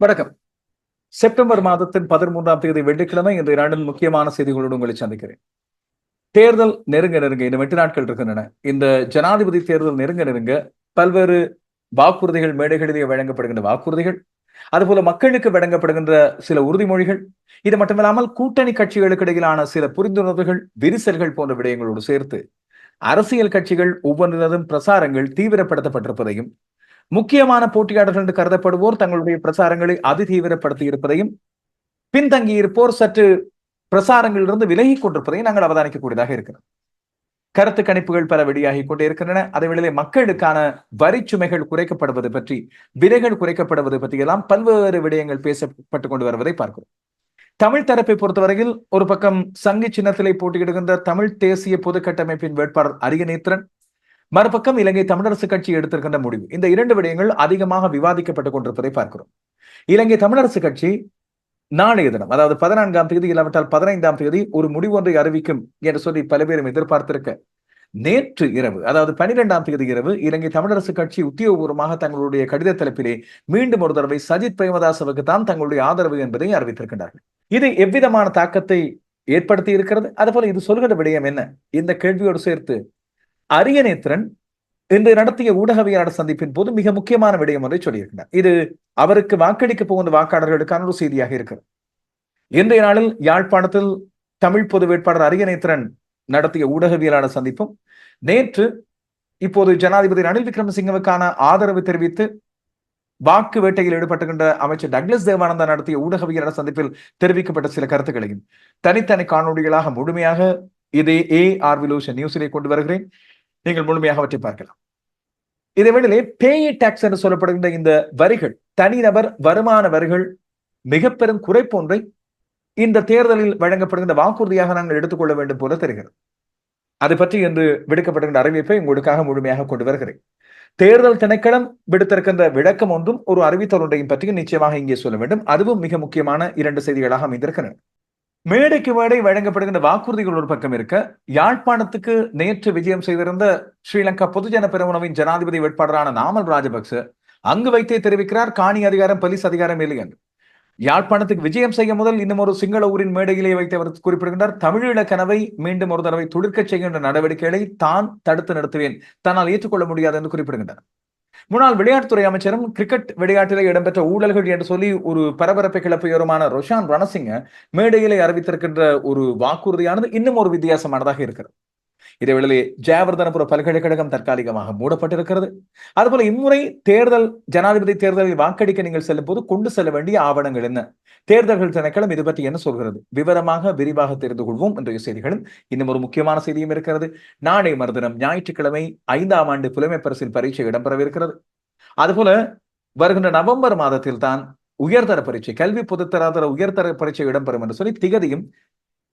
வணக்கம். செப்டம்பர் மாதத்தின் பதிமூன்றாம் தேதி வெள்ளிக்கிழமை இந்த இரண்டில் முக்கியமான செய்திகளோடு உங்களை சந்திக்கிறேன். தேர்தல் நெருங்க நெருங்க இன்னும் எட்டு நாட்கள் இருக்கின்றன. இந்த ஜனாதிபதி தேர்தல் நெருங்க நெருங்க பல்வேறு வாக்குறுதிகள் மேடைகளிலே வழங்கப்படுகின்ற வாக்குறுதிகள் அதுபோல மக்களுக்கு வழங்கப்படுகின்ற சில உறுதிமொழிகள் இது மட்டுமில்லாமல் கூட்டணி கட்சிகளுக்கு இடையிலான சில புரிந்துணர்வுகள் விரிசல்கள் போன்ற விடயங்களோடு சேர்த்து அரசியல் கட்சிகள் ஒவ்வொன்றினதும் பிரசாரங்கள் தீவிரப்படுத்தப்பட்டிருப்பதையும் முக்கியமான போட்டியாளர்கள் என்று கருதப்படுவோர் தங்களுடைய பிரசாரங்களை அதி தீவிரப்படுத்தி இருப்பதையும் பின்தங்கியிருப்போர் சற்று பிரசாரங்களிலிருந்து விலகி கொண்டிருப்பதையும் நாங்கள் அவதானிக்கக்கூடியதாக இருக்கிறோம். கருத்து கணிப்புகள் பல வெளியாகி கொண்டே இருக்கின்றன. அதே வேளையிலே மக்களுக்கான வரி சுமைகள் குறைக்கப்படுவது பற்றி விலைகள் குறைக்கப்படுவது பற்றி எல்லாம் பல்வேறு விடயங்கள் பேசப்பட்டு கொண்டு வருவதை பார்க்கிறோம். தமிழ் தரப்பை பொறுத்தவரையில் ஒரு பக்கம் சங்கி சின்னத்திலே போட்டியிடுகின்ற தமிழ் தேசிய பொது கட்டமைப்பின் வேட்பாளர் அரியநேத்திரன் மறுபக்கம் இலங்கை தமிழரசு கட்சி எடுத்திருக்கின்ற முடிவு. இந்த இரண்டு விடயங்கள் அதிகமாக விவாதிக்கப்பட்டுக் கொண்டிருப்பதை பார்க்கிறோம். இலங்கை தமிழரசு கட்சி நாளைய தினம் அதாவது பதினான்காம் தேதி இல்லாவிட்டால் பதினைந்தாம் தேதி ஒரு முடிவு ஒன்றை அறிவிக்கும் என்று சொல்லி பல பேரும் எதிர்பார்த்திருக்க நேற்று இரவு அதாவது பனிரெண்டாம் தேதி இரவு இலங்கை தமிழரசு கட்சி உத்தியோகபூர்வமாக தங்களுடைய கடித தலைப்பிலே மீண்டும் ஒரு தடவை சஜித் பிரேமதாசவுக்கு தான் தங்களுடைய ஆதரவு என்பதை அறிவித்திருக்கின்றார்கள். இது எவ்விதமான தாக்கத்தை ஏற்படுத்தி இருக்கிறது? அதுபோல இது சொல்கிற விடயம் என்ன? இந்த கேள்வியோடு சேர்த்து அரியநேத்திரன் இன்று நடத்திய ஊடகவியலாளர் சந்திப்பின் போது மிக முக்கியமான விடயம் ஒன்றை சொல்லியிருக்கிறார். இது அவருக்கு வாக்களிக்க போகின்ற வாக்காளர்களுக்கான ஒரு செய்தியாக இருக்கிறது. இன்றைய நாளில் யாழ்ப்பாணத்தில் தமிழ் பொது வேட்பாளர் அரியநேத்திரன் நடத்திய ஊடகவியலாளர் சந்திப்பும் நேற்று இப்போது ஜனாதிபதி ரணில் விக்ரமசிங்கவுக்கான ஆதரவு தெரிவித்து வாக்கு வேட்டையில் ஈடுபட்டுகின்ற அமைச்சர் டக்ளஸ் தேவானந்தா நடத்திய ஊடகவியலாளர் சந்திப்பில் தெரிவிக்கப்பட்ட சில கருத்துக்களையும் தனித்தனி காணொலிகளாக முழுமையாக இதை ஏ ஆர்விலூஷன் நியூஸிலே கொண்டு வருகிறேன். நீங்கள் முழுமையாக அவற்றை பார்க்கலாம். இதேவேளையிலே பேயி டாக்ஸ் என்று சொல்லப்படுகின்ற இந்த வரிகள் தனிநபர் வருமான வரிகள் மிக பெரும் குறைப்பு ஒன்றை இந்த தேர்தலில் வழங்கப்படுகின்ற வாக்குறுதியாக நாங்கள் எடுத்துக்கொள்ள வேண்டும் போல தெரிகிறது. அது பற்றி இன்று விடுக்கப்படுகின்ற அறிவிப்பை உங்களுக்காக முழுமையாக கொண்டு வருகிறேன். தேர்தல் திணைக்களம் விடுத்திருக்கின்ற விளக்கம் ஒன்றும் ஒரு அறிவித்தல் ஒன்றையும் பற்றியும் நிச்சயமாக இங்கே சொல்ல வேண்டும். அதுவும் மிக முக்கியமான இரண்டு செய்திகளாக அமைந்திருக்கின்றன. மேடைக்கு மேடை வழங்கப்படுகின்ற வாக்குறுதிகள் ஒரு பக்கம் இருக்க யாழ்ப்பாணத்துக்கு நேற்று விஜயம் செய்திருந்த ஸ்ரீலங்கா பொதுஜன பெருமுனவின் ஜனாதிபதி வேட்பாளரான நாமல் ராஜபக்ச அங்கு வைத்தே தெரிவிக்கிறார் காணி அதிகாரம் போலீஸ் அதிகாரம் இல்லை என்று. யாழ்ப்பாணத்துக்கு விஜயம் செய்ய முதல் இன்னும் ஒரு சிங்கள ஊரின் மேடையிலே வைத்து அவர் குறிப்பிடுகின்றார் தமிழீழ கனவை மீண்டும் ஒரு தடவை துடுக்கச் செய்கின்ற நடவடிக்கைகளை தான் தடுத்து நடத்துவேன் தன்னால் ஏற்றுக்கொள்ள முடியாது என்று குறிப்பிடுகின்றார். முன்னாள் விளையாட்டுத்துறை அமைச்சரும் கிரிக்கெட் விளையாட்டிலே இடம்பெற்ற ஊழல்கள் என்று சொல்லி ஒரு பரபரப்பை கிளப்பியோருமான ரொஷான் ரணசிங்க மேடையிலே அறிவித்திருக்கின்ற ஒரு வாக்குறுதியானது இன்னும் ஒரு வித்தியாசமானதாக இருக்கிறது. இதேவேளை ஜெயவர்தனபுர பல்கலைக்கழகம் தற்காலிகமாக மூடப்பட்டிருக்கிறது. அதுபோல இம்முறை தேர்தல் ஜனாதிபதி தேர்தலில் வாக்களிக்க நீங்கள் செல்லும் போது கொண்டு செல்ல வேண்டிய ஆவணங்கள் என்ன? தேர்தல்கள் திணைக்களம் இது பற்றி என்ன சொல்கிறது? விவரமாக விரிவாக தெரிந்து கொள்வோம். என்ற செய்திகளும் இன்னும் ஒரு முக்கியமான செய்தியும் இருக்கிறது. நாளை மறுதினம் ஞாயிற்றுக்கிழமை ஐந்தாம் ஆண்டு புலமை பரிசில் பரீட்சை இடம்பெறவிருக்கிறது. அதுபோல வருகின்ற நவம்பர் மாதத்தில் தான் உயர்தர பரீட்சை கல்வி பொதுத்தராதர உயர்தர பரீட்சை இடம்பெறும் என்று சொல்லி திகதியும்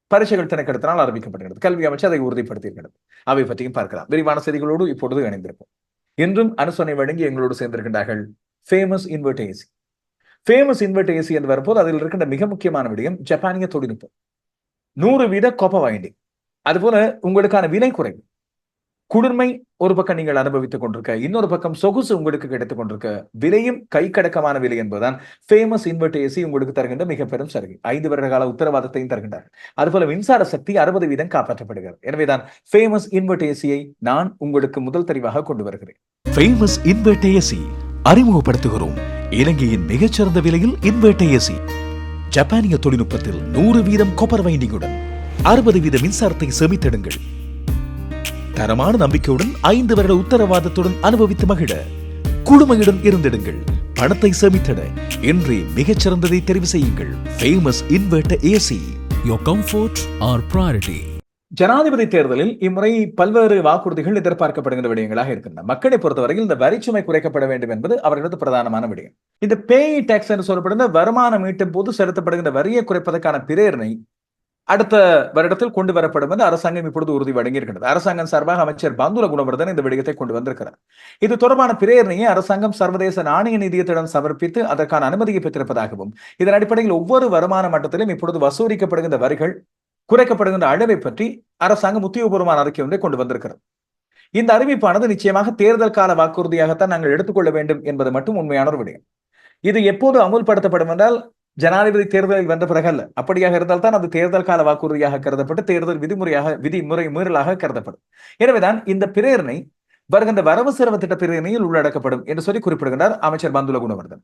பரீட்சைகள் திணைக்களத்தினால் ஆரம்பிக்கப்படுகிறது. கல்வி அமைச்சர் அதை உறுதிப்படுத்தியிருக்கிறது. அவை பற்றியும் பார்க்கலாம். விரிவான செய்திகளோடு இப்பொழுது இணைந்திருக்கும் இன்றும் அனுசனை வழங்கி எங்களோடு சேர்ந்திருக்கின்றார்கள் famous invert AC famous invert AC என்று வரும்போது அதில் இருக்கின்ற மிக முக்கியமான விடயம் ஜப்பானிய தொழில்நுட்பம். நூறு வீத கோப்ப வைண்டிங் அதுபோல உங்களுக்கான விலை குறைவு. குளிர்மை ஒரு பக்கம் நீங்கள் அனுபவித்துக் கொண்டிருக்க இன்னொரு பக்கம் சொகுசு உங்களுக்கு கிடைத்துக் கொண்டிருக்க விலையும் கை கடக்கமான விலை என்பதுதான் ஃபேமஸ் இன்வெர்ட் ஏசி உங்களுக்கு தருகின்ற மிக பெரும் சலுகை. ஐந்து வருட கால உத்தரவாதத்தையும் தருகின்றார். அதுபோல மின்சார சக்தி அறுபது வீதம் காப்பாற்றப்படுகிறது. எனவேதான் ஃபேமஸ் இன்வெர்ட் ஏசியை நான் உங்களுக்கு முதல் தெரிவாக கொண்டு வருகிறேன். ஃபேமஸ் இன்வெர்ட் ஏசி அறிமுகப்படுத்துகிறோம். இலங்கையின் மிகச்சிறந்த விலையில் இன்வெர்ட் ஏசி ஜப்பானிய தொழில்நுட்பத்தில் நூறு வீதம் கொப்பர் வைண்டிங்குடன் அறுபது வீத மின்சாரத்தை சேமித்திடுங்கள். தரமான நம்பிக்கையுடன் ஐந்து வருட உத்தரவாதத்துடன் அனுபவித்து மகிழ. குழுமையுடன் இருந்திடுங்கள். பணத்தை சேமித்திட இன்றே மிகச்சிறந்ததை தெரிவு செய்யுங்கள். Famous invert AC Your comfort our priority. ஜனாதிபதி தேர்தலில் இம்முறை பல்வேறு வாக்குறுதிகள் எதிர்பார்க்கப்படுகின்ற விடயங்களாக இருக்கின்றன. மக்களை பொறுத்தவரையில் இந்த வரிச்சுமை குறைக்கப்பட வேண்டும் என்பது அவர்களது பிரதானமான விடயம். இந்த பேய் டாக்ஸ் என்று சொல்லப்படுகிற வருமானம் ஈட்டும் போது செலுத்தப்படுகின்ற வரியை குறைப்பதற்கான பிரேரணை அடுத்த வருடத்தில் கொண்டு வரப்படும் என்று அரசாங்கம் இப்பொழுது உறுதி வழங்கியிருக்கிறது அரசாங்கம் சார்பாக அமைச்சர் பந்துல குணவர்தன் இந்த விடயத்தை கொண்டு வந்திருக்கிறார். இது தொடர்பான பிரேரணையை அரசாங்கம் சர்வதேச நாணய நிதியத்திடம் சமர்ப்பித்து அதற்கான அனுமதியை பெற்றிருப்பதாகவும் இதன் அடிப்படையில் ஒவ்வொரு வருமான மட்டத்திலும் இப்பொழுது வசூலிக்கப்படுகின்ற வரிகள் குறைக்கப்படுகின்ற அளவை பற்றி அரசாங்கம் உத்தியோகபூர்வமான அறிக்கை ஒன்றை கொண்டு வந்திருக்கிறது. இந்த அறிவிப்பானது நிச்சயமாக தேர்தல் கால வாக்குறுதியாகத்தான் நாங்கள் எடுத்துக்கொள்ள வேண்டும் என்பது மட்டும் உண்மையான ஒரு விடயம். இது எப்போது அமுல்படுத்தப்படும் என்றால் ஜனாதிபதி தேர்தலில் வென்ற பிறகு அல்ல அப்படியாக இருந்தால் தான் அது தேர்தல் கால வாக்குறுதியாக கருதப்பட்டு தேர்தல் விதிமுறையாக விதிமுறை மீறலாக கருதப்படும். எனவேதான் இந்த பிரேரணை வருகின்ற வரவு செலவு திட்ட பிரேரணையில் உள்ளடக்கப்படும் என்று சொல்லி குறிப்பிடுகின்றார் அமைச்சர் பந்துல குணவர்தன்.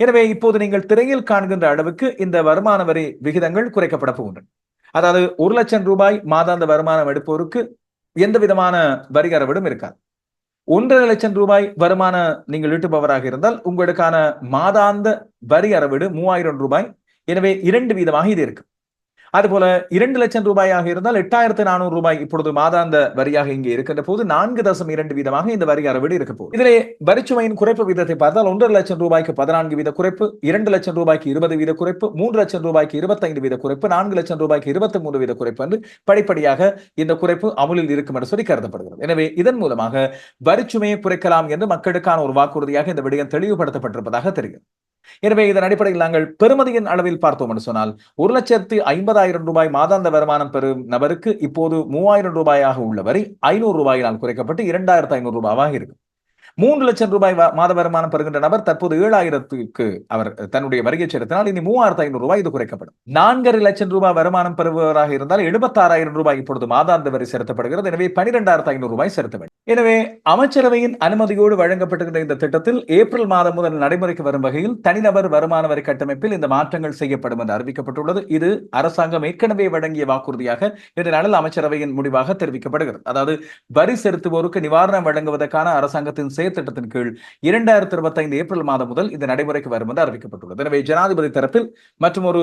எனவே இப்போது நீங்கள் திரையில் காண்கின்ற அளவுக்கு இந்த வருமான வரி விகிதங்கள் குறைக்கப்பட போகின்றன. அதாவது ஒரு லட்சம் ரூபாய் மாதாந்த வருமானம் எடுப்போருக்கு எந்த விதமான வரி அறவிடும் இருக்காது. ஒன்றரை லட்சம் ரூபாய் வருமான நீங்கள் ஈட்டுபவராக இருந்தால் உங்களுக்கான மாதாந்த வரி அறவீடு மூவாயிரம் ரூபாய். எனவே இரண்டு வீதமாக இது இருக்கு. அதுபோல இரண்டு லட்சம் ரூபாயாக இருந்தால் எட்டாயிரத்து நானூறு ரூபாய் இப்பொழுது மாதாந்த வரியாக இங்கே இருக்கின்ற போது நான்கு தசம் இரண்டு வீதமாக இந்த வரி அறவீடு இருக்க போகுது. இதிலே வரிச்சுமையின் குறைப்பு வீதத்தை பார்த்தால் ஒன்றரை லட்சம் ரூபாய்க்கு பதினான்கு வீத குறைப்பு இரண்டு லட்சம் ரூபாய்க்கு இருபது வீத குறைப்பு மூன்று லட்சம் ரூபாய்க்கு இருபத்தைந்து வீத குறைப்பு நான்கு லட்சம் ரூபாய்க்கு இருபத்தி மூன்று வீத குறைப்பு என்று படிப்படியாக இந்த குறைப்பு அமுலில் இருக்கும் என்று சொல்லி கருதப்படுகிறது. எனவே இதன் மூலமாக வரிச்சுமையை குறைக்கலாம் என்று மக்களுக்கான ஒரு வாக்குறுதியாக இந்த விடயம் தெளிவுபடுத்தப்பட்டிருப்பதாக தெரிகிறது. எனவே இதன் அடிப்படையில் நாங்கள் பெறுமதியின் அளவில் பார்த்தோம் என்று சொன்னால் ஒரு லட்சத்து ஐம்பதாயிரம் ரூபாய் மாதாந்த வருமானம் பெறும் நபருக்கு இப்போது மூவாயிரம் ரூபாயாக உள்ள வரி ஐநூறு ரூபாயினால் குறைக்கப்பட்டு இரண்டாயிரத்து ஐநூறு ரூபாவாக இருக்கும். மூன்று லட்சம் ரூபாய் மாத வருமானம் பெறுகின்ற நபர் தற்போது ஏழாயிரத்துக்கு அவர் தன்னுடைய வருகை செலுத்தினால் இனி மூவாயிரத்து ஐநூறு ரூபாய் இது குறைக்கப்படும். நான்கரை லட்சம் ரூபாய் வருமானம் பெறுபவராக இருந்தால் எழுபத்தாறாயிரம் ரூபாய் இப்பொழுது மாதாந்த வரி செலுத்தப்படுகிறது. எனவே பனிரெண்டாயிரத்து ஐநூறு ரூபாய் செலுத்த வேண்டும். எனவே அமைச்சரவையின் அனுமதியோடு வழங்கப்பட்டிருக்கிற இந்த திட்டத்தில் ஏப்ரல் மாதம் முதல் நடைமுறைக்கு வரும் வகையில் தனிநபர் வருமான வரி கட்டமைப்பில் இந்த மாற்றங்கள் செய்யப்படும் என்று அறிவிக்கப்பட்டுள்ளது. இது அரசாங்கம் ஏற்கனவே வழங்கிய வாக்குறுதியாக இந்த நாளில் அமைச்சரவையின் முடிவாக தெரிவிக்கப்படுகிறது. அதாவது வரி செலுத்துவோருக்கு நிவாரணம் வழங்குவதற்கான அரசாங்கத்தின் செயற்திட்டத்தின் கீழ் இரண்டாயிரத்தி இருபத்தைந்து ஏப்ரல் மாதம் முதல் இந்த நடைமுறைக்கு வரும் என்று அறிவிக்கப்பட்டுள்ளது. எனவே ஜனாதிபதி தரப்பில் மற்றும் ஒரு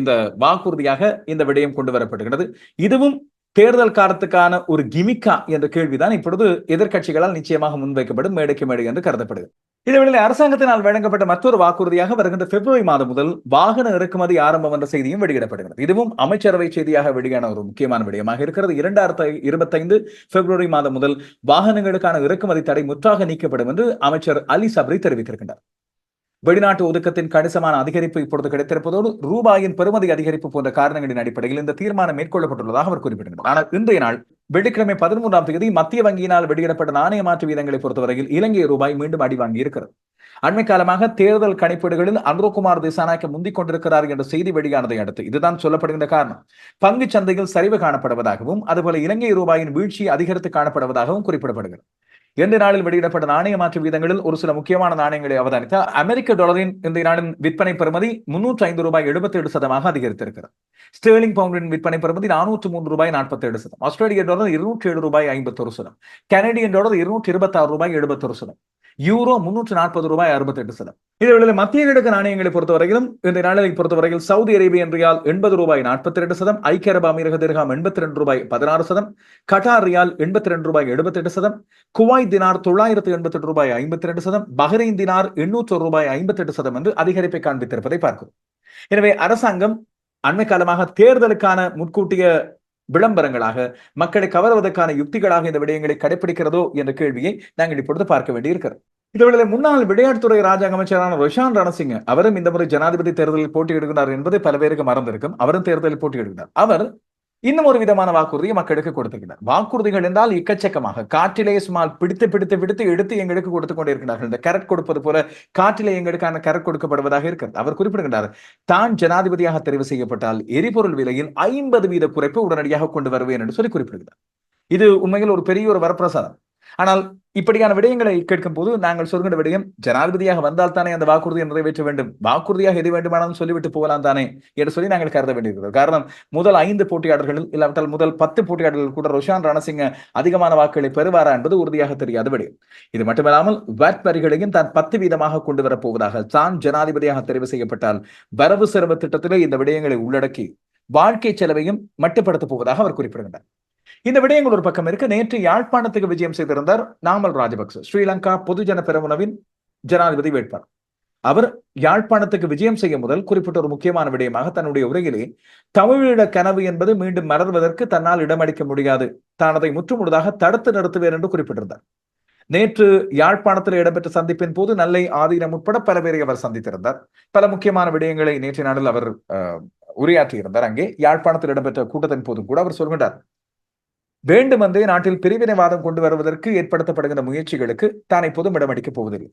இந்த வாக்குறுதியாக இந்த விடயம் கொண்டு வரப்படுகிறது இதுவும் தேர்தல் காலத்துக்கான ஒரு கிமிக்கா என்ற கேள்விதான் இப்பொழுது எதிர்கட்சிகளால் நிச்சயமாக முன்வைக்கப்படும் மேடைக்கு மேடை என்று கருதப்படுகிறது. இதேவேளை அரசாங்கத்தினால் வழங்கப்பட்ட மற்றொரு வாக்குறுதியாக வருகின்ற பிப்ரவரி மாதம் முதல் வாகன இறக்குமதி ஆரம்பம் என்ற செய்தியும் வெளியிடப்படுகிறது. இதுவும் அமைச்சரவை செய்தியாக வெளியான ஒரு முக்கியமான விடயமாக இருக்கிறது. இரண்டாயிரத்தி இருபத்தைந்து பிப்ரவரி மாதம் முதல் வாகனங்களுக்கான இறக்குமதி தடை முற்றாக நீக்கப்படும் என்று அமைச்சர் அலி சப்ரி தெரிவித்திருக்கின்றார். வெளிநாட்டு ஒதுக்கத்தின் கணிசமான அதிகரிப்பு இப்பொழுது கிடைத்திருப்பதோடு ரூபாயின் பெறுமதி அதிகரிப்பு போன்ற காரணங்களின் அடிப்படையில் இந்த தீர்மானம் மேற்கொள்ளப்பட்டுள்ளதாக அவர் குறிப்பிட்டார் ஆனால் இன்றைய நாள் வெள்ளிக்கிழமை பதிமூன்றாம் தேதி மத்திய வங்கியினால் வெளியிடப்பட்ட நாணய மாற்று வீதங்களை பொறுத்தவரையில் இலங்கை ரூபாய் மீண்டும் அடி வாங்கி இருக்கிறது. அண்மை காலமாக தேர்தல் கணிப்பீடுகளில் அனுரகுமார் திசாநாயக்க முந்திக் கொண்டிருக்கிறார் என்ற செய்தி வெளியானதை அடுத்து இதுதான் சொல்லப்படுகின்ற காரணம். பங்கு சந்தையில் சரிவு காணப்படுவதாகவும் அதுபோல இலங்கை ரூபாயின் வீழ்ச்சி அதிகரித்து காணப்படுவதாகவும் குறிப்பிடப்படுகிறது. இந்த நாளில் வெளியிடப்பட்ட நாணய மாற்று வீதங்களில் ஒரு சில முக்கியமான நாணயங்களை அவதானித்தால் அமெரிக்க டாலரின் இந்த நாளின் விற்பனை பெறுமதி முன்னூற்றி ஐந்து ரூபாய் எழுபத்தி ஏழு சதமாக அதிகரித்திருக்கிறது. ஸ்டேர்லிங் பவுண்டின் விற்பனை பெறுமதி நானூற்று மூன்று ரூபாய் நாற்பத்தி ஏழு சதம். ஆஸ்திரேலிய டாலர் இருநூற்றி ஏழு ரூபாய் ஐம்பத்தொரு சதம். கனடியன் டாலர் இருநூற்றி இருபத்தி ஆறு ரூபாய் எழுபத்தொரு சதம். யூரோ முன்னூற்று நாற்பது ரூபாய் அறுபத்தி எட்டு சதம் இதுவேளை மத்திய கிழக்கு நாணயங்களை பொறுத்தவரையிலும் இந்த நாளை பொறுத்தவரையில் சவுதி அரேபியன் ரியால் எண்பது ரூபாய் நாற்பத்தி ரெண்டு சதம் ஐக்கிய அரபு அமீரக திர்காம் எண்பத்தி ரெண்டு ரூபாய் பதினாறு சதம் கட்டார் ரியால் எண்பத்தி ரெண்டு ரூபாய் எழுபத்தி எட்டு சதம் குவாய் தினார் தொள்ளாயிரத்து எண்பத்தி எட்டு ரூபாய் ஐம்பத்தி ரெண்டு சதம் பஹ்ரைன் தினார் எண்ணூற்று ரூபாய் ஐம்பத்தி எட்டு சதம் என்று அதிகரிப்பை காண்பித்திருப்பதை பார்க்கிறோம். எனவே அரசாங்கம் அண்மை காலமாக தேர்தலுக்கான முன்கூட்டிய விளம்பரங்களாக மக்களை கவர்வதற்கான யுக்திகளாக இந்த விடயங்களை கடைபிடிக்கிறதோ என்ற கேள்வியை நாங்கள் இப்பொழுது பார்க்க வேண்டியிருக்கிறது. இதேவேளை முன்னாள் விளையாட்டுத்துறை ராஜாங்க அமைச்சரான ரொஷான் ரணசிங்க அவரும் இந்த முறை ஜனாதிபதி தேர்தலில் போட்டியிடுகிறார் என்பது பல பேருக்கு மறந்திருக்கும். அவரும் தேர்தலில் போட்டியிடுகிறார். அவர் இன்னும் ஒரு விதமான வாக்குறுதியை மக்களுக்கு கொடுத்திருக்கிறார். வாக்குறுதிகள் என்றால் இக்கச்சக்கமாக காற்றிலே சுமார் பிடித்து பிடித்து பிடித்து எடுத்து எங்களுக்கு கொடுத்து கொண்டிருக்கிறார்கள். இந்த கரட் கொடுப்பது போல காற்றிலே எங்களுக்கான கரட் கொடுக்கப்படுவதாக இருக்கிறது. அவர் குறிப்பிடுகின்றார் தான் ஜனாதிபதியாக தெரிவு செய்யப்பட்டால் எரிபொருள் விலையில் ஐம்பது வீத குறைப்பு உடனடியாக கொண்டு வருவேன் என்று சொல்லி குறிப்பிடுகிறார். இது உண்மையில் ஒரு பெரிய ஒரு வரப்பிரசாதம். ஆனால் இப்படியான விடயங்களை கேட்கும் போது நாங்கள் சொல்கின்ற விடயம் ஜனாதிபதியாக வந்தால் தானே அந்த வாக்குறுதியை நிறைவேற்ற வேண்டும். வாக்குறுதியாக எது வேண்டுமானாலும் சொல்லிவிட்டு போகலாம் தானே என்று சொல்லி நாங்கள் கருத வேண்டியிருக்கிறது காரணம் முதல் ஐந்து போட்டியாளர்களில் இல்லாவிட்டால் முதல் பத்து போட்டியாளர்கள் கூட ருஷான் ரணசிங்க அதிகமான வாக்குகளை பெறுவாரா என்பது உறுதியாக தெரியாத விடயம். இது மட்டுமல்லாமல் வேட்பரிகளையும் தான் பத்து வீதமாக கொண்டு வரப்போவதாக தான் ஜனாதிபதியாக தெரிவு செய்யப்பட்டால் வரவு செலவு திட்டத்திலே இந்த விடயங்களை உள்ளடக்கி வாழ்க்கை செலவையும் மட்டுப்படுத்தப் போவதாக அவர் குறிப்பிடுகின்றார். இந்த விடயங்கள் ஒரு பக்கம் இருக்கு. நேற்று யாழ்ப்பாணத்துக்கு விஜயம் செய்திருந்தார் நாமல் ராஜபக்ச. ஸ்ரீலங்கா பொதுஜன பெரமுனவின் ஜனாதிபதி வேட்பாளர். அவர் யாழ்ப்பாணத்துக்கு விஜயம் செய்ய முதல் குறிப்பிட்ட ஒரு முக்கியமான விடயமாக தன்னுடைய உரையிலே தமிழீழ கனவு என்பது மீண்டும் மலர்வதற்கு தன்னால் இடமளிக்க முடியாது. தான் அதை முற்றுமுழுதாக தடுத்து நிறுத்துவேன் என்று குறிப்பிட்டிருந்தார். நேற்று யாழ்ப்பாணத்தில் இடம்பெற்ற சந்திப்பின் போது நல்லை ஆதீனம் உட்பட பல பேரை அவர் சந்தித்திருந்தார். பல முக்கியமான விடயங்களை நேற்றைய நாளில் அவர் உரையாற்றியிருந்தார். அங்கே யாழ்ப்பாணத்தில் இடம்பெற்ற கூட்டத்தின் போதும் கூட அவர் சொல்கின்றார். வேண்டுமென்றே நாட்டில் பிரிவினைவாதம் கொண்டு வருவதற்கு ஏற்படுத்தப்படுகின்ற முயற்சிகளுக்கு தான் இப்போதும் இடமளிக்கப் போவதில்லை.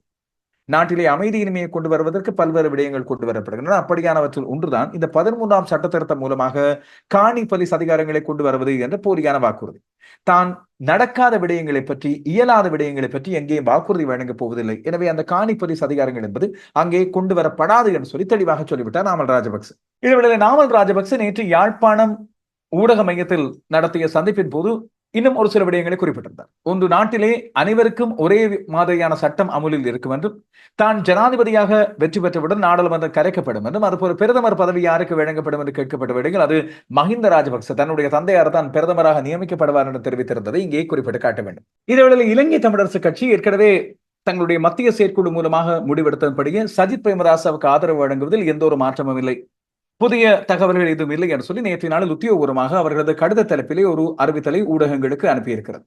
நாட்டிலே அமைதியின்மையை கொண்டு வருவதற்கு பல்வேறு விடயங்கள் கொண்டு வரப்படுகின்றன. அப்படியானவற்றில் ஒன்றுதான் இந்த பதிமூன்றாம் சட்ட திருத்தம் மூலமாக காணி போலீஸ் அதிகாரங்களை கொண்டு வருவது என்ற போலியான வாக்குறுதி. தான் நடக்காத விடயங்களை பற்றி இயலாத விடயங்களை பற்றி எங்கேயும் வாக்குறுதி வழங்கப் போவதில்லை. எனவே அந்த காணி போலீஸ் அதிகாரங்கள் என்பது அங்கே கொண்டு வரப்படாது என்று சொல்லி தெளிவாக சொல்லிவிட்டார் நாமல் ராஜபக்ச. இதேவேளை நாமல் ராஜபக்ச நேற்று யாழ்ப்பாணம் ஊடக மையத்தில் நடத்திய சந்திப்பின் போது இன்னும் ஒரு சில விடயங்களை குறிப்பிட்டிருந்தார். ஒன்று நாட்டிலே அனைவருக்கும் ஒரே மாதிரியான சட்டம் அமுலில் இருக்கும் என்றும் தான் ஜனாதிபதியாக வெற்றி பெற்றவுடன் நாடாளுமன்றம் கரைக்கப்படும் என்றும் அதுபோல பிரதமர் பதவி யாருக்கு வழங்கப்படும் என்று கேட்கப்பட்ட விடயங்கள் அது மஹிந்த ராஜபக்ச தன்னுடைய தந்தையார் தான் பிரதமராக நியமிக்கப்படுவார் என்று தெரிவித்திருந்ததை இங்கே குறிப்பிட்டு காட்ட வேண்டும். இதேவேளை இலங்கை தமிழரசு கட்சி ஏற்கனவே தங்களுடைய மத்திய செயற்குழு மூலமாக முடிவெடுத்தபடியே சஜித் பிரேமதாசாவுக்கு ஆதரவு வழங்குவதில் எந்த ஒரு மாற்றமும் இல்லை. புதிய தகவல்கள் எதுவும் இல்லை என்று சொல்லி நேற்றைய நாளில் உத்தியோகபூர்வமாக அவர்களது கடித தலைப்பிலே ஒரு அறிவித்தலை ஊடகங்களுக்கு அனுப்பியிருக்கிறது.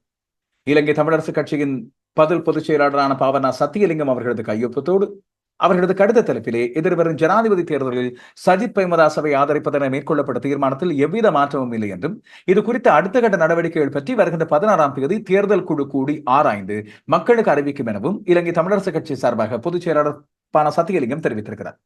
இலங்கை தமிழரசு கட்சியின் பதில் பொதுச் செயலாளரான பாவனா சத்தியலிங்கம் அவர்களது கையொப்பத்தோடு அவர்களது கடித தலைப்பிலே எதிர்வரும் ஜனாதிபதி தேர்தலில் சஜித் பிரேமதாசவை ஆதரிப்பதென மேற்கொள்ளப்பட்ட தீர்மானத்தில் எவ்வித மாற்றமும் இல்லை என்றும் இது குறித்த அடுத்த கட்ட நடவடிக்கைகள் பற்றி வருகின்ற பதினாறாம் தேதி தேர்தல் குழு கூடி ஆராய்ந்து மக்களுக்கு அறிவிக்கும் எனவும் இலங்கை தமிழரசு கட்சி சார்பாக பொதுச் செயலாளர் பான சத்தியலிங்கம் தெரிவித்திருக்கிறார்.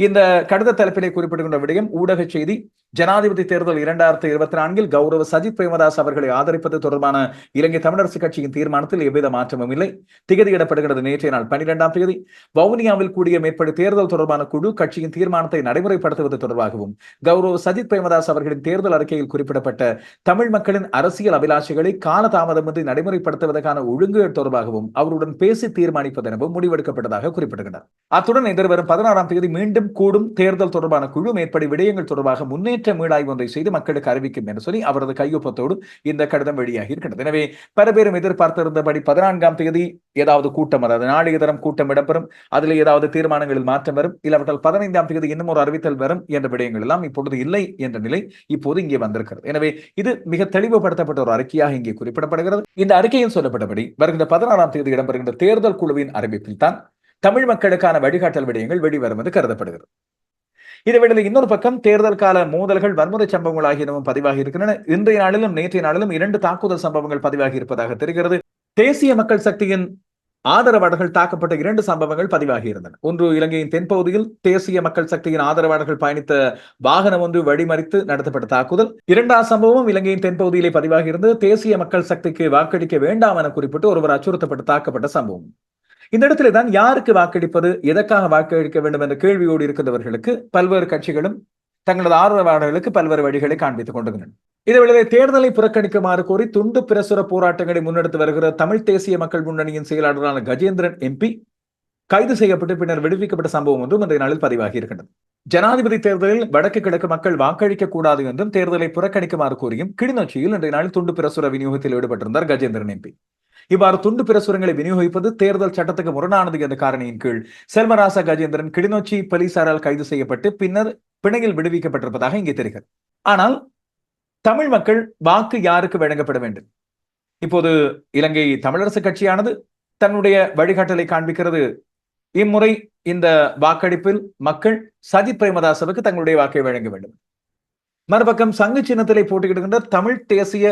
இந்த கடித தலைப்பிலே குறிப்பிடுகின்ற விடயம் ஊடக செய்தி ஜனாதிபதி தேர்தல் இரண்டாயிரத்தி இருபத்தி நான்கில் கௌரவ சஜித் பிரேமதாஸ் அவர்களை ஆதரிப்பது தொடர்பான இலங்கை தமிழரசு கட்சியின் தீர்மானத்தில் எவ்வித மாற்றமும் இல்லை. திகதியிடப்படுகிறது நேற்றைய நாள் பனிரெண்டாம் தேதி. வவுனியாவில் கூடிய மேற்படி தேர்தல் தொடர்பான குழு கட்சியின் தீர்மானத்தை நடைமுறைப்படுத்துவது தொடர்பாகவும் கௌரவ சஜித் பிரேமதாஸ் அவர்களின் தேர்தல் அறிக்கையில் குறிப்பிடப்பட்ட தமிழ் மக்களின் அரசியல் அபிலாஷைகளை காலதாமதமின்றி நடைமுறைப்படுத்துவதற்கான ஒழுங்குகள் தொடர்பாகவும் அவருடன் பேசி தீர்மானிப்பதெனவும் முடிவெடுக்கப்பட்டதாக குறிப்பிடுகிறார் அத்துடன் எதிர்வரும் பதினாறாம் தேதி மீண்டும் கூடும் தேர்தல் தொடர்பான குழு மேற்படி விடயங்கள் தொடர்பாக முன்னேற்ற முன்னேற்ற மீளாய்வு ஒன்றை செய்து மக்களுக்கு அறிவிக்கும் என்று சொல்லி அவரது கையொப்பத்தோடு இந்த கடிதம் வெளியாகி இருக்கின்றது. எனவே பல பேரும் எதிர்பார்த்திருந்தபடி பதினான்காம் தேதி ஏதாவது கூட்டம் அதாவது நாளைய தரம் கூட்டம் இடம்பெறும் அதில் ஏதாவது தீர்மானங்களில் மாற்றம் வரும் இல்லாவிட்டால் பதினைந்தாம் தேதி இன்னும் ஒரு அறிவித்தல் வரும் என்ற விடயங்கள் எல்லாம் இப்பொழுது இல்லை என்ற நிலை இப்போது இங்கே வந்திருக்கிறது. எனவே இது மிக தெளிவுபடுத்தப்பட்ட ஒரு அறிக்கையாக இங்கே குறிப்பிடப்படுகிறது. இந்த அறிக்கையில் சொல்லப்பட்டபடி வருகின்ற பதினாறாம் தேதி இடம்பெறுகின்ற தேர்தல் குழுவின் அறிவிப்பில் தான் தமிழ் மக்களுக்கான வழிகாட்டல் விடயங்கள் வெளிவரும் என்று கருதப்படுகிறது. இதேவேளை இன்னொரு பக்கம் தேர்தல் கால மோதல்கள் வன்முறை சம்பவங்கள் ஆகியனவும் பதிவாகி இருக்கின்றன. இன்றைய நாளிலும் நேற்றைய நாளிலும் இரண்டு தாக்குதல் சம்பவங்கள் பதிவாகி இருப்பதாக தெரிகிறது. தேசிய மக்கள் சக்தியின் ஆதரவாளர்கள் தாக்கப்பட்ட இரண்டு சம்பவங்கள் பதிவாகி இருந்தன. ஒன்று இலங்கையின் தென்பகுதியில் தேசிய மக்கள் சக்தியின் ஆதரவாளர்கள் பயணித்த வாகனம் ஒன்று வழிமறித்து நடத்தப்பட்ட தாக்குதல். இரண்டாம் சம்பவம் இலங்கையின் தென்பகுதியிலே பதிவாகி இருந்தது. தேசிய மக்கள் சக்திக்கு வாக்களிக்க வேண்டாம் என குறிப்பிட்டு ஒருவர் அச்சுறுத்தப்பட்டு தாக்கப்பட்ட சம்பவம். இந்த இடத்துல தான் யாருக்கு வாக்களிப்பது எதற்காக வாக்களிக்க வேண்டும் என்ற கேள்வியோடு இருக்கின்றவர்களுக்கு பல்வேறு கட்சிகளும் தங்களது ஆதரவாளர்களுக்கு பல்வேறு வழிகளை காண்பித்துக் கொண்டிருக்கின்றன. இதேவேளை தேர்தலை புறக்கணிக்குமாறு கோரி துண்டு பிரசுர போராட்டங்களை முன்னெடுத்து வருகிற தமிழ் தேசிய மக்கள் முன்னணியின் செயலாளரான கஜேந்திரன் எம்பி கைது செய்யப்பட்டு பின்னர் விடுவிக்கப்பட்ட சம்பவம் ஒன்றும் இன்றைய நாளில் பதிவாகி இருக்கின்றது. ஜனாதிபதி தேர்தலில் வடக்கு கிழக்கு மக்கள் வாக்களிக்க கூடாது என்றும் தேர்தலை புறக்கணிக்குமாறு கூறியும் கிளிநொச்சியில் இன்றைய நாளில் துண்டு பிரசுர விநியோகத்தில் ஈடுபட்டிருந்தார் கஜேந்திரன் எம்பி. இவ்வாறு துண்டு பிரசுரங்களை விநியோகிப்பது தேர்தல் சட்டத்துக்கு முரணானது என்ற காரணியின் கீழ். செல்வராசா கஜேந்திரன் கிளிநொச்சி போலீசாரால் கைது செய்யப்பட்டு பின்னர் பிணையில் விடுவிக்கப்பட்டிருப்பதாக இங்கே தெரிகிறது. ஆனால் தமிழ் மக்கள் வாக்கு யாருக்கு வழங்கப்பட வேண்டும்? இப்போது இலங்கை தமிழரசு கட்சியானது தன்னுடைய வழிகாட்டலை காண்பிக்கிறது. இம்முறை இந்த வாக்கெடுப்பில் மக்கள் சஜித் பிரேமதாசவுக்கு தங்களுடைய வாக்கை வழங்க வேண்டும். மறுபக்கம் சங்கு சின்னத்திலே போட்டியிடுகின்ற தமிழ் தேசிய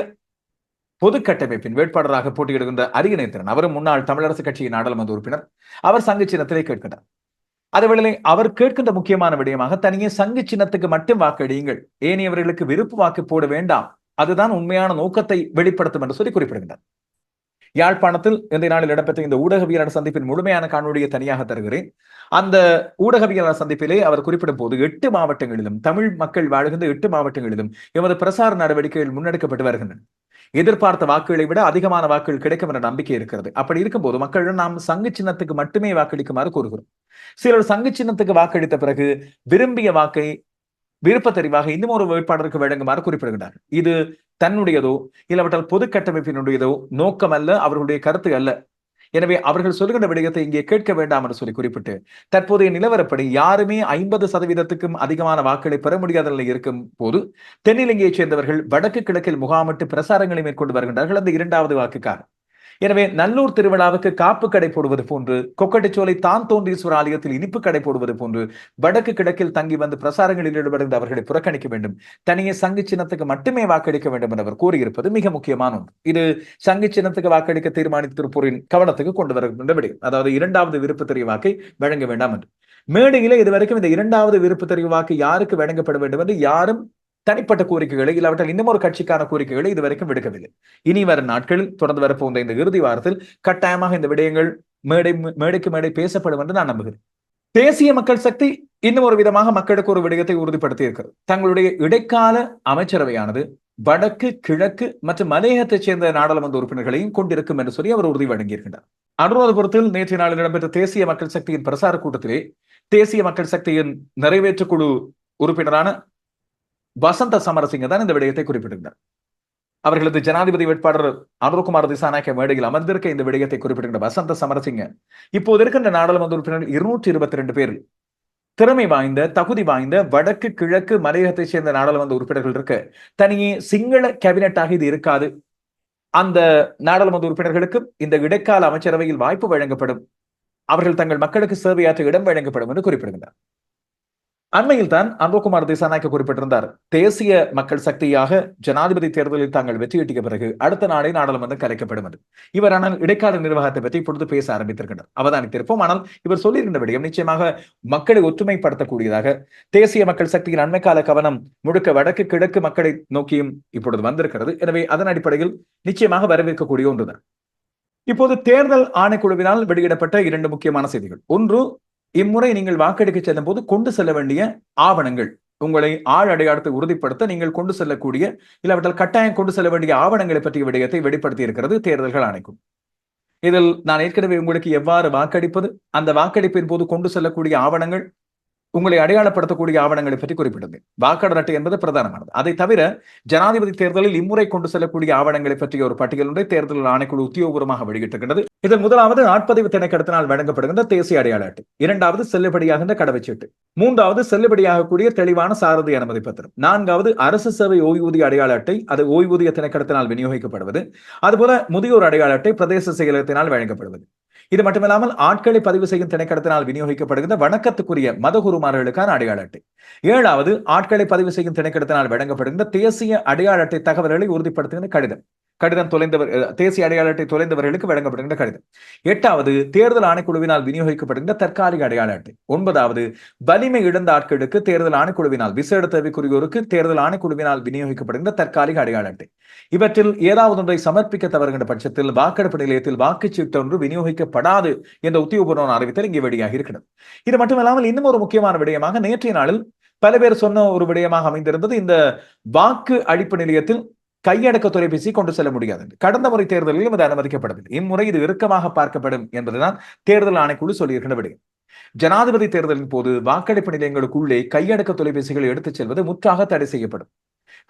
பொது கட்டமைப்பின் வேட்பாளராக போட்டியிடுகின்ற அரியநேத்திரன் அவரும் முன்னாள் தமிழரசு கட்சியின் நாடாளுமன்ற உறுப்பினர். அவர் சங்கு சின்னத்திலே கேட்கின்றார். அதேவேளை அவர் கேட்கின்ற முக்கியமான விடயமாக தனியே சங்கு சின்னத்துக்கு மட்டும் வாக்களியுங்கள். ஏனையவர்களுக்கு விருப்பு வாக்கு போட வேண்டாம். அதுதான் உண்மையான நோக்கத்தை வெளிப்படுத்தும் என்று சொல்லி குறிப்பிடுகின்றார். யாழ்ப்பாணத்தில் இன்றைய நாளில் இடம்பெற்ற இந்த ஊடகவியலாளர் சந்திப்பின் முழுமையான காணொலியை தனியாக தருகிறேன். அந்த ஊடகவியலாளர் சந்திப்பிலே அவர் குறிப்பிடும் போது எட்டு மாவட்டங்களிலும் தமிழ் மக்கள் வாழ்கின்ற எட்டு மாவட்டங்களிலும் எமது பிரசார நடவடிக்கைகள் முன்னெடுக்கப்பட்டு வருகின்றன. எதிர்பார்த்த வாக்குகளை விட அதிகமான வாக்குகள் கிடைக்கும் என்ற நம்பிக்கை இருக்கிறது. அப்படி இருக்கும்போது மக்களிடம் நாம் சங்கு சின்னத்துக்கு மட்டுமே வாக்களிக்குமாறு கூறுகிறோம். சிலர் சங்கு சின்னத்துக்கு வாக்களித்த பிறகு விரும்பிய வாக்கை விருப்ப தெரிவாக இன்னும் ஒரு வேட்பாளருக்கு வழங்குமாறு குறிப்பிடுகிறார் இது தன்னுடையதோ இல்லாவிட்டால் பொது கட்டமைப்பினுடையதோ நோக்கம் அல்ல அவர்களுடைய கருத்து அல்ல. எனவே அவர்கள் சொல்கின்ற விடயத்தை இங்கே கேட்க வேண்டாம் என்று சொல்லி குறிப்பிட்டு தற்போதைய நிலவரப்படி யாருமே ஐம்பது சதவீதத்துக்கும் அதிகமான வாக்களை பெற முடியாத நிலை இருக்கும் போது தென்னிலங்கையைச் சேர்ந்தவர்கள் வடக்கு கிழக்கில் முகாமிட்டு பிரசாரங்களை மேற்கொண்டு வருகின்றார்கள். அந்த இரண்டாவது வாக்குக்காக. எனவே நல்லூர் திருவிழாவுக்கு காப்பு கடை போடுவது போன்று கொக்கட்டிச்சோலை தான் தோன்றீஸ்வர ஆலயத்தில் இனிப்பு கடை போடுவது போன்று வடக்கு கிழக்கில் தங்கி வந்து பிரசாரங்களில் ஈடுபடுகின்ற அவர்களை புறக்கணிக்க வேண்டும். தனியே சங்கு சின்னத்துக்கு மட்டுமே வாக்களிக்க வேண்டும் என அவர் கூறியிருப்பது மிக முக்கியமான ஒன்று. இது சங்கு சின்னத்துக்கு வாக்களிக்க தீர்மானித்திருப்போரின் கவனத்துக்கு கொண்டு வருகின்ற விடயம் அதாவது இரண்டாவது விருப்ப தெரிவு வாக்கை வழங்க வேண்டாம் என்று. மேடையிலே இதுவரைக்கும் இந்த இரண்டாவது விருப்ப தெரிவு வாக்கு யாருக்கு வழங்கப்பட வேண்டும் என்று யாரும் தனிப்பட்ட கோரிக்கைகளை இல்லாவிட்டால் இன்னும் ஒரு கட்சிக்கான கோரிக்கைகளை இதுவரைக்கும் விடுக்கவில்லை. இனி வரும் நாட்களில் தொடர்ந்து வரப்போகிற இந்த இறுதி வாரத்தில் கட்டாயமாக இந்த விடயங்கள் மேடை மேடைக்கு மேடை பேசப்படும் என்று நான் நம்புகிறேன். தேசிய மக்கள் சக்தி இன்னும் ஒரு விதமாக மக்களுக்கு ஒரு விடயத்தை உறுதிப்படுத்தி இருக்கிறது தங்களுடைய இடைக்கால அமைச்சரவையானது வடக்கு கிழக்கு மற்றும் மலையகத்தைச் சேர்ந்த நாடாளுமன்ற உறுப்பினர்களையும் கொண்டிருக்கும் என்று சொல்லி அவர் உறுதி வழங்கியிருக்கின்றார். அனுராதபுரத்தில் நேற்று நாளில் இடம்பெற்ற தேசிய மக்கள் சக்தியின் பிரசார கூட்டத்திலே தேசிய மக்கள் சக்தியின் நிறைவேற்று குழு உறுப்பினரான வசந்த சமரசிங்க தான் இந்த விடயத்தை குறிப்பிட்டிருந்தார் அவர்களது ஜனாதிபதி வேட்பாளர் அனுர்குமார் திசாநாயக்க மேடையில் அமர்ந்திருக்க இந்த விடயத்தை குறிப்பிட்டிருந்த வசந்த சமரசிங்க இப்போது இருக்கின்ற நாடாளுமன்ற உறுப்பினர்கள் இருநூற்றி இருபத்தி ரெண்டு பேர். திறமை வாய்ந்த தகுதி வாய்ந்த வடக்கு கிழக்கு மலையகத்தை சேர்ந்த நாடாளுமன்ற உறுப்பினர்கள் இருக்கு தனியே சிங்கள கேபினட்டாக இது இருக்காது. அந்த நாடாளுமன்ற உறுப்பினர்களுக்கு இந்த இடைக்கால அமைச்சரவையில் வாய்ப்பு வழங்கப்படும். அவர்கள் தங்கள் மக்களுக்கு சேவையாற்ற இடம் வழங்கப்படும் என்று குறிப்பிடுகின்றார். அண்மையில் தான் அன்புகுமார் திசாநாயக்க குறிப்பிட்டிருந்தார். தேசிய மக்கள் சக்தியாக ஜனாதிபதி தேர்தலில் தாங்கள் வெற்றியீட்டிய பிறகு அடுத்த நாளே நாடாளுமன்றம் கலைக்கப்படும் என்று இவர் ஆனால் இடைக்கால நிர்வாகத்தை பற்றி இப்பொழுது பேச ஆரம்பித்திருக்கின்றார். அவதானித்திருப்போம். ஆனால் இவர் சொல்லியிருந்த விடயம் நிச்சயமாக மக்களை ஒற்றுமைப்படுத்தக்கூடியதாக தேசிய மக்கள் சக்தியின் அண்மைக்கால கவனம் முழுக்க வடக்கு கிழக்கு மக்களை நோக்கியும் இப்பொழுது வந்திருக்கிறது. எனவே அதன் அடிப்படையில் நிச்சயமாக வரவேற்கக்கூடிய ஒன்றுதான். இப்போது தேர்தல் ஆணைக்குழுவினால் வெளியிடப்பட்ட இரண்டு முக்கியமான செய்திகள். ஒன்று இம்முறை நீங்கள் வாக்கெடுக்க செல்லும் போது கொண்டு செல்ல வேண்டிய ஆவணங்கள் உங்களை ஆள் அடையாளத்தை உறுதிப்படுத்த நீங்கள் கொண்டு செல்லக்கூடிய இல்லாவிட்டால் கட்டாயம் கொண்டு செல்ல வேண்டிய ஆவணங்களை பற்றிய விடயத்தை வெளிப்படுத்தி இருக்கிறது தேர்தல்கள் ஆணைக்கும் இதில் நான் ஏற்கனவே உங்களுக்கு எவ்வாறு வாக்களிப்பது அந்த வாக்களிப்பின் போது கொண்டு செல்லக்கூடிய ஆவணங்கள் உங்களை அடையாளப்படுத்தக்கூடிய ஆவணங்களை பற்றி குறிப்பிட்டது வாக்காளர் அட்டை என்பது பிரதானமானது. அதை தவிர ஜனாதிபதி தேர்தலில் இம்முறை கொண்டு செல்லக்கூடிய ஆவணங்களை பற்றிய ஒரு பட்டியல் ஒன்றை தேர்தல் ஆணைக்குழு உத்தியோகபூர்வமாக வெளியிட்டிருக்கிறது இதன் முதலாவது ஆட்பதிவு திணைக்கடத்தினால் வழங்கப்படுகின்ற தேசிய அடையாள அட்டை. இரண்டாவது செல்லுபடியாகின்ற கடவைச்சீட்டு. மூன்றாவது செல்லுபடியாகக்கூடிய தெளிவான சாரதி அனுமதி பத்திரம். நான்காவது அரசு சேவை ஓய்வூதிய அடையாள அட்டை. அது ஓய்வூதிய திணைக்கடத்தினால் விநியோகிக்கப்படுவது. அதுபோல முதியோர் அடையாள அட்டை பிரதேச செயலகத்தினால் வழங்கப்படுவது. இது மட்டுமில்லாமல் ஆட்களை பதிவு செய்யும் திணைக்கடத்தினால் விநியோகிக்கப்படுகின்ற வணக்கத்துக்குரிய மதகுருமார்களுக்கான அடையாள அட்டை. ஏழாவது ஆட்களை பதிவு செய்யும் திணைக்கடத்தினால் வழங்கப்படுகின்ற தேசிய அடையாள அட்டை தகவல்களை உறுதிப்படுத்துகின்ற கடிதம். கடிதம் தொலைந்தவர் தேசிய அடையாள அட்டை தொலைந்தவர்களுக்கு வழங்கப்படுகின்ற கடிதம். எட்டாவது தேர்தல் ஆணைக்குழுவினால் விநியோகிக்கப்படுகின்ற தற்காலிக அடையாள அட்டை. ஒன்பதாவது வலிமை இழந்த ஆட்களுக்கு தேர்தல் ஆணைக்குழுவினால் விசேட தேவைக்குரியோருக்கு தேர்தல் ஆணைக்குழுவினால் விநியோகிக்கப்படுகின்ற தற்காலிக அடையாள அட்டை. இவற்றில் ஏதாவது ஒன்றை சமர்ப்பிக்க தவறுகின்ற பட்சத்தில் வாக்கெடுப்பு நிலையத்தில் வாக்குச்சீட்டு ஒன்று விநியோகிக்கப்படாது என்ற உத்தியோகபூர்வமான அறிவித்தல் இங்கே வெளியாக இருக்கிறது இது மட்டுமல்லாமல் இன்னும் ஒரு முக்கியமான விடயமாக நேற்றைய நாளில் பல பேர் சொன்ன ஒரு விடயமாக அமைந்திருந்தது. இந்த வாக்கு அழிப்பு நிலையத்தில் கையடக்க தொலைபேசி கொண்டு செல்ல முடியாது. கடந்த முறை தேர்தலிலும் இது அனுமதிக்கப்படவில்லை. இம்முறை இது இறுக்கமாக பார்க்கப்படும் என்பதுதான் தேர்தல் ஆணைக்குழு சொல்லியிருக்கிற விடயம். ஜனாதிபதி தேர்தலின் போது வாக்களிப்பு நிலையங்களுக்குள்ளே கையடக்க தொலைபேசிகளை எடுத்துச் செல்வது முற்றாக தடை செய்யப்படும்.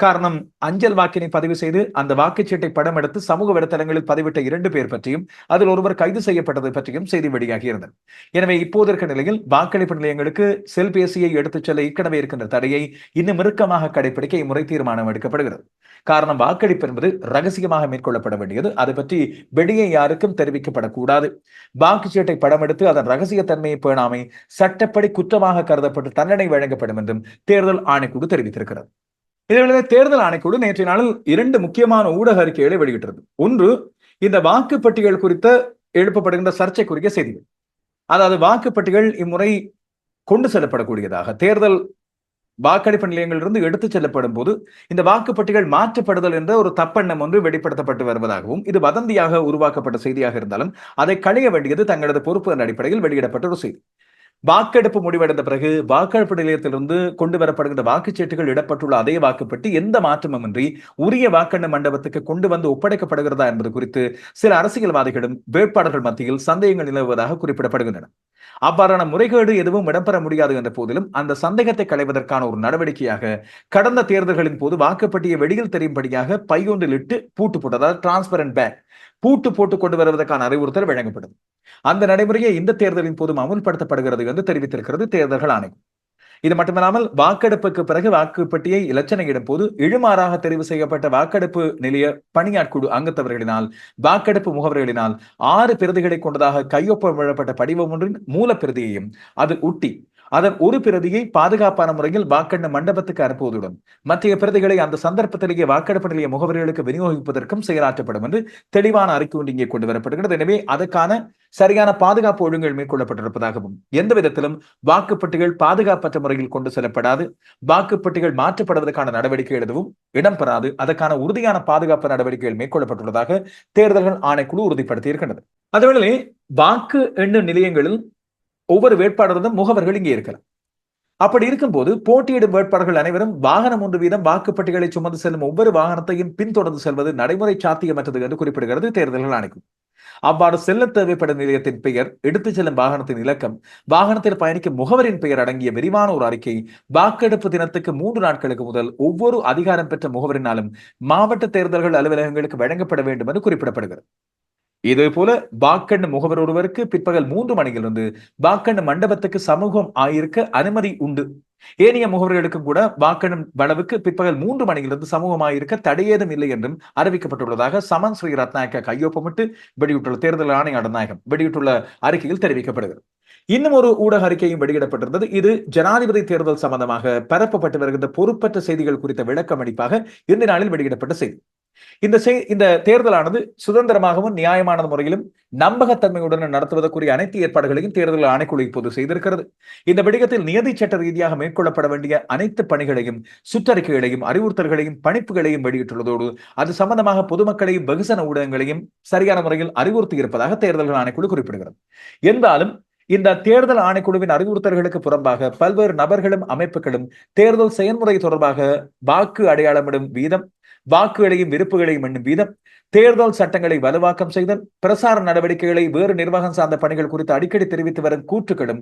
காரணம் அஞ்சல் வாக்கினை பதிவு செய்து அந்த வாக்குச்சீட்டை படம் எடுத்து சமூக வலைத்தளங்களில் பதிவிட்ட இரண்டு பேர் பற்றியும் அதில் ஒருவர் கைது செய்யப்பட்டது பற்றியும் செய்தி வெளியாகி இருந்தது. எனவே இப்போது இருக்க நிலையில் வாக்களிப்பு நிலையங்களுக்கு செல்பேசியை எடுத்துச் செல்ல ஏற்கனவே இருக்கின்ற தடையை இன்னும் இறுக்கமாக கடைபிடிக்க இம்முறை தீர்மானம் எடுக்கப்படுகிறது. காரணம் வாக்களிப்பு என்பது ரகசியமாக மேற்கொள்ளப்பட வேண்டியது. அது பற்றி வெளியே யாருக்கும் தெரிவிக்கப்படக்கூடாது. வாக்குச்சீட்டை படம் எடுத்து அதன் ரகசிய தன்மையை பேணாமை சட்டப்படி குற்றமாக கருதப்பட்டு தண்டனை வழங்கப்படும் என்றும் தேர்தல் ஆணைக்குழு தெரிவித்திருக்கிறது. இதேவேளை தேர்தல் ஆணைக்குழு நேற்றைய நாளில் இரண்டு முக்கியமான ஊடக அறிக்கைகளை வெளியிட்டது ஒன்று இந்த வாக்குப்பட்டிகள் குறித்த எழுப்பப்படுகின்ற சர்ச்சைக்குரிய செய்திகள். அதாவது வாக்குப்பட்டிகள் இம்முறை கொண்டு செல்லப்படக்கூடியதாக தேர்தல் வாக்களிப்பு நிலையங்களிலிருந்து எடுத்துச் செல்லப்படும் போது இந்த வாக்குப்பட்டிகள் மாற்றப்படுதல் என்ற ஒரு தப்பெண்ணம் ஒன்று வெளிப்படுத்தப்பட்டு வருவதாகவும் இது வதந்தியாக உருவாக்கப்பட்ட செய்தியாக இருந்தாலும் அதை களைய வேண்டியது தங்களது பொறுப்பு என்ற அடிப்படையில் வெளியிடப்பட்ட ஒரு செய்தி. வாக்கெடுப்பு முடிவடைந்த பிறகு வாக்கெடுப்பு நிலையத்திலிருந்து கொண்டு வரப்படுகின்ற வாக்குச்சீட்டுகள் இடப்பட்டுள்ள அதே வாக்குப்பட்டு எந்த மாற்றமுமின்றி உரிய வாக்கெண்ண மண்டபத்துக்கு கொண்டு வந்து ஒப்படைக்கப்படுகிறதா என்பது குறித்து சில அரசியல்வாதிகளும் வேட்பாளர்கள் மத்தியில் சந்தேகங்கள் நிலவுவதாக குறிப்பிடப்படுகின்றன. அவ்வாறான முறைகேடு எதுவும் இடம்பெற முடியாது என்ற போதிலும் அந்த சந்தேகத்தை களைவதற்கான ஒரு நடவடிக்கையாக கடந்த தேர்தல்களின் போது வாக்குப்பட்டியை வெளியில் தெரியும்படியாக பையொன்றில் இட்டு பூட்டு போட்டதால் டிரான்ஸ்பரண்ட் பேக் பூட்டு போட்டு கொண்டு வருவதற்கான அறிவுறுத்தல் வழங்கப்படும் அந்த நடைமுறையை இந்த தேர்தலின் போதும் அமுல்படுத்தப்படுகிறது என்று தெரிவித்திருக்கிறது தேர்தல்கள் ஆணையம். இது மட்டுமில்லாமல் வாக்கெடுப்புக்கு பிறகு வாக்குப்பட்டியை இலச்சனையிடும் போது இழுமாறாக தெரிவு செய்யப்பட்ட வாக்கெடுப்பு நிலைய பணியாட்குழு அங்கத்தவர்களினால் வாக்கெடுப்பு முகவர்களினால் ஆறு பிரதிகளை கொண்டதாக கையொப்பமிடப்பட்ட படிவம் ஒன்றின் மூலப்பிரதியையும் அது உட்டி அதன் ஒரு பிரதியை பாதுகாப்பான முறையில் வாக்கெண்ண மண்டபத்துக்கு அனுப்புவதுடன் மத்திய பிரதிகளை அந்த சந்தர்ப்பத்திலேயே வாக்கெடுப்பு நிலைய முகவர்களுக்கு விநியோகிப்பதற்கும் செயலாற்றப்படும் என்று தெளிவான அறிக்கை ஒன்று இங்கே கொண்டு வரப்படுகிறது எனவே அதற்கான சரியான பாதுகாப்பு ஒழுங்குகள் மேற்கொள்ளப்பட்டிருப்பதாகவும் எந்த விதத்திலும் வாக்குப்பட்டிகள் பாதுகாப்பற்ற முறையில் கொண்டு செல்லப்படாது வாக்குப்பட்டிகள் மாற்றப்படுவதற்கான நடவடிக்கை எதுவும் இடம்பெறாது அதற்கான உறுதியான பாதுகாப்பு நடவடிக்கைகள் மேற்கொள்ளப்பட்டுள்ளதாக தேர்தல்கள் ஆணைக்குழு உறுதிப்படுத்தியிருக்கின்றது. அதேவேளை வாக்கு எண்ணும் நிலையங்களில் ஒவ்வொரு வேட்பாளரும் முகவர்கள் இங்கே இருக்கலாம். அப்படி இருக்கும்போது போட்டியிடும் வேட்பாளர்கள் அனைவரும் வாகனம் ஒன்று வீதம் வாக்குப்பட்டிகளை சுமந்து செல்லும் ஒவ்வொரு வாகனத்தையும் பின்தொடர்ந்து செல்வது நடைமுறை சாத்தியமற்றது என்று குறிப்பிடுகிறது தேர்தல்கள் ஆணைக்கும். அவ்வாறு செல்ல தேவைப்படும் நிலையத்தின் பெயர் எடுத்துச் செல்லும் வாகனத்தின் இலக்கம் வாகனத்தில் பயணிக்கும் முகவரின் பெயர் அடங்கிய விரிவான ஒரு அறிக்கை வாக்கெடுப்பு தினத்துக்கு மூன்று நாட்களுக்கு முதல் ஒவ்வொரு அதிகாரம் பெற்ற முகவரினாலும் மாவட்ட தேர்தல்கள் அலுவலகங்களுக்கு வழங்கப்பட வேண்டும் என்று குறிப்பிடப்படுகிறது. இதே போல பாக்கண்ட முகவர் ஒருவருக்கு பிற்பகல் மூன்று மணியிலிருந்து பாக்கண்ட மண்டபத்துக்கு சமூகம் ஆயிருக்க அனுமதி உண்டு. ஏனைய முகவர்களுக்கும் கூட வாக்கெண்ணும் வளவுக்கு பிற்பகல் மூன்று மணியிலிருந்து சமூகமாயிருக்க தடையேதும் இல்லை என்றும் அறிவிக்கப்பட்டுள்ளதாக சமன் ஸ்ரீ ரத்நாயக்க கையொப்பமிட்டு வெளியிட்டுள்ள தேர்தல் ஆணையாளர் நாயகம் வெளியிட்டுள்ள அறிக்கையில் தெரிவிக்கப்படுகிறது இன்னும் ஒரு ஊடக அறிக்கையும் வெளியிடப்பட்டிருந்தது. இது ஜனாதிபதி தேர்தல் சம்பந்தமாக பரப்பப்பட்டு வருகின்ற பொறுப்பற்ற செய்திகள் குறித்த விளக்கம் அளிப்பாக இந்த நாளில் வெளியிடப்பட்ட செய்தி. இந்த செய் இந்த தேர்தலானது சுதந்திரமாகவும் நியாயமான முறையிலும் நம்பகத்தன்மையுடன் நடத்துவதற்குரிய அனைத்து ஏற்பாடுகளையும் தேர்தல் ஆணைக்குழு இப்போது செய்திருக்கிறது. இந்த விடயத்தில் நியதி சட்ட ரீதியாக மேற்கொள்ளப்பட வேண்டிய அனைத்து பணிகளையும் சுற்றறிக்கைகளையும் அறிவுறுத்தல்களையும் பணிப்புகளையும் வெளியிட்டுள்ளதோடு அது சம்பந்தமாக பொதுமக்களையும் வெகுசன ஊடகங்களையும் சரியான முறையில் அறிவுறுத்தி இருப்பதாக தேர்தல்கள் ஆணைக்குழு குறிப்பிடுகிறது. என்றாலும் இந்த தேர்தல் ஆணைக்குழுவின் அறிவுறுத்தல்களுக்கு புறம்பாக பல்வேறு நபர்களும் அமைப்புகளும் தேர்தல் செயல்முறை தொடர்பாக வாக்கு அடையாளமிடும் வீதம் வாக்குகளையும் விருப்புகளையும் எண்ணும் வீதம். தேர்தல் சட்டங்களை வலுவாக்கம் செய்தல் பிரசார நடவடிக்கைகளை வேறு நிர்வாகம் சார்ந்த பணிகள் குறித்து அடிக்கடி தெரிவித்து வரும் கூற்றுகளும்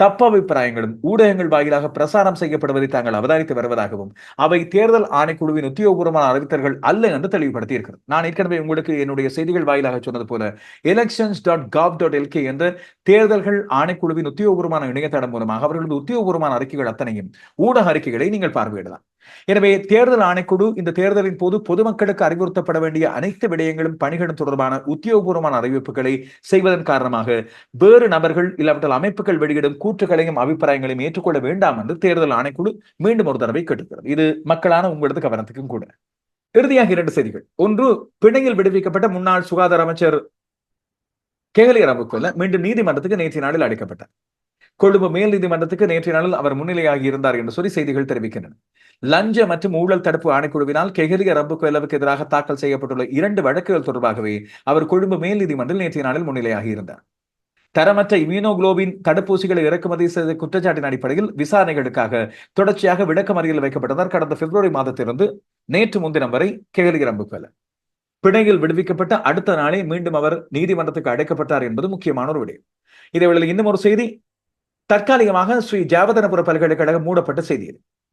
தப்பபிப்பிராயங்களும் ஊடகங்கள் வாயிலாக பிரசாரம் செய்யப்படுவதை தாங்கள் அவதானித்து வருவதாகவும் அவை தேர்தல் ஆணைக்குழுவின் உத்தியோகபூர்வமான அறிவித்தல்கள் அல்ல என்று தெளிவுபடுத்தி இருக்கிறது நான் ஏற்கனவே உங்களுக்கு என்னுடைய செய்திகள் வாயிலாக சொன்னது போல elections dot gov dot LK என்ற தேர்தல்கள் ஆணைக்குழுவின் உத்தியோகபூர்வமான இணையதளம் மூலமாக அவர்களது உத்தியோகபூர்வமான அறிக்கைகள் அத்தனையும் ஊடக அறிக்கைகளை நீங்கள் பார்வையிடலாம். எனவே தேர்தல் ஆணைக்குழு இந்த தேர்தலின் போது பொதுமக்களுக்கு அறிவுறுத்தப்பட வேண்டிய அனைத்து விடயங்களும் பணிகளும் தொடர்பான உத்தியோகபூர்வமான அறிவிப்புகளை செய்வதன் காரணமாக வேறு நபர்கள் இல்லாவிட்டால் அமைப்புகள் வெளியிடும் கூற்றுகளையும் அபிப்பிராயங்களையும் ஏற்றுக்கொள்ள வேண்டாம் என்று தேர்தல் ஆணைக்குழு மீண்டும் ஒரு தடவை கேட்டுக்கிறது. இது மக்களான உங்களது கவனத்துக்கும் கூட. இறுதியாக இரண்டு செய்திகள். ஒன்று பிணையில் விடுவிக்கப்பட்ட முன்னாள் சுகாதார அமைச்சர் கேகலி ரவுக்குள்ள மீண்டும் நீதிமன்றத்துக்கு நேற்றைய நாளில் அழைக்கப்பட்டார் கொழும்பு மேல் நீதிமன்றத்துக்கு நேற்றைய நாளில் அவர் முன்னிலையாகி இருந்தார் என்று சொல்லி செய்திகள் தெரிவிக்கின்றன. லஞ்ச மற்றும் ஊழல் தடுப்பு ஆணைக்குழுவினால் கெஹலிய ரம்புக்கொல்லவுக்கு எதிராக தாக்கல் செய்யப்பட்டுள்ள இரண்டு வழக்குகள் தொடர்பாகவே அவர் கொழும்பு மேல் நீதிமன்றில் நேற்றைய நாளில் முன்னிலையாகி இருந்தார். தரமற்ற இம்யூனோகுளோபின் தடுப்பூசிகளை இறக்குமதி செய்த குற்றச்சாட்டின் அடிப்படையில் விசாரணைகளுக்காக தொடர்ச்சியாக விளக்கமறியல் வைக்கப்பட்டனர் கடந்த பிப்ரவரி மாதத்திலிருந்து நேற்று முன்தினம் வரை கெஹலிய ரம்புக்கொல்ல பிணையில் விடுவிக்கப்பட்ட அடுத்த நாளே மீண்டும் அவர் நீதிமன்றத்துக்கு அடைக்கப்பட்டார் என்பது முக்கியமான ஒரு விடயம். இதேவேளையில் இன்னும் ஒரு செய்தி. தற்காலிகமாக ஸ்ரீ ஜாவதனபுர பல்கலைக்கழகம் மூடப்பட்ட செய்தி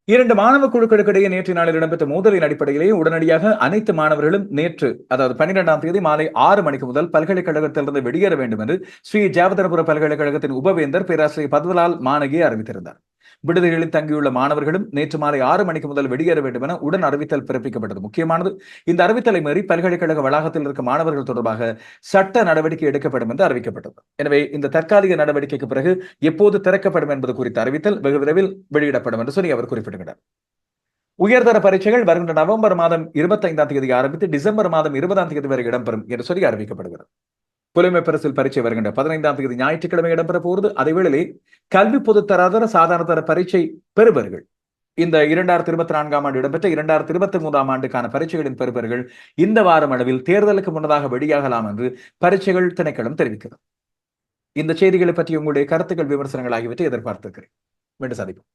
இரண்டு மாணவ குழுக்களுக்கிடையே நேற்று நாளில் இடம்பெற்ற மோதலின் அடிப்படையிலேயே உடனடியாக அனைத்து மாணவர்களும் நேற்று அதாவது பன்னிரெண்டாம் தேதி மாலை ஆறு மணிக்கு முதல் பல்கலைக்கழகத்திலிருந்து வெளியேற வேண்டும் என்று ஸ்ரீ ஜாவதனபுர பல்கலைக்கழகத்தின் உபவேந்தர் பேராசிரியர் பத்வலால் மானகே அறிவித்திருந்தார். விடுதிகளில் தங்கியுள்ள மாணவர்களும் நேற்று மாலை ஆறு மணிக்கு முதல் வெளியேற வேண்டும் என உடன் அறிவித்தல் பிறப்பிக்கப்பட்டது. முக்கியமானது இந்த அறிவித்தலை மீறி பல்கலைக்கழக வளாகத்தில் இருக்கும் மாணவர்கள் தொடர்பாக சட்ட நடவடிக்கை எடுக்கப்படும் என்று அறிவிக்கப்பட்டது. எனவே இந்த தற்காலிக நடவடிக்கைக்கு பிறகு எப்போது திறக்கப்படும் என்பது குறித்த அறிவித்தல் வெகு விரைவில் வெளியிடப்படும் என்று சொல்லி அவர் குறிப்பிடுகிறார். உயர்தர பரீட்சைகள் வருகின்ற நவம்பர் மாதம் இருபத்தைந்தாம் தேதி ஆரம்பித்து டிசம்பர் மாதம் இருபதாம் தேதி வரை இடம்பெறும் என்று சொல்லி அறிவிக்கப்படுகிறது. புலமைப்பரசில் பரீட்சை வருகின்ற பதினைந்தாம் தேதி ஞாயிற்றுக்கிழமை இடம்பெற போகிறது. அதேவேளை கல்வி பொதுத்தராதர சாதாரண தர பரீட்சை பெறுபவர்கள் இந்த இரண்டாயிரத்தி இருபத்தி நான்காம் ஆண்டு இடம்பெற்ற இரண்டாயிரத்தி இருபத்தி மூன்றாம் ஆண்டுக்கான பரீட்சைகளின் பெறுபவர்கள் இந்த வாரம் அளவில் தேர்தலுக்கு முன்னதாக வெளியாகலாம் என்று பரீட்சைகள் திணைக்களம் தெரிவிக்கிறது. இந்த செய்திகளை பற்றி உங்களுடைய கருத்துக்கள் விமர்சனங்கள் ஆகியவற்றை எதிர்பார்த்திருக்கிறேன். மீண்டும் சந்திப்போம்.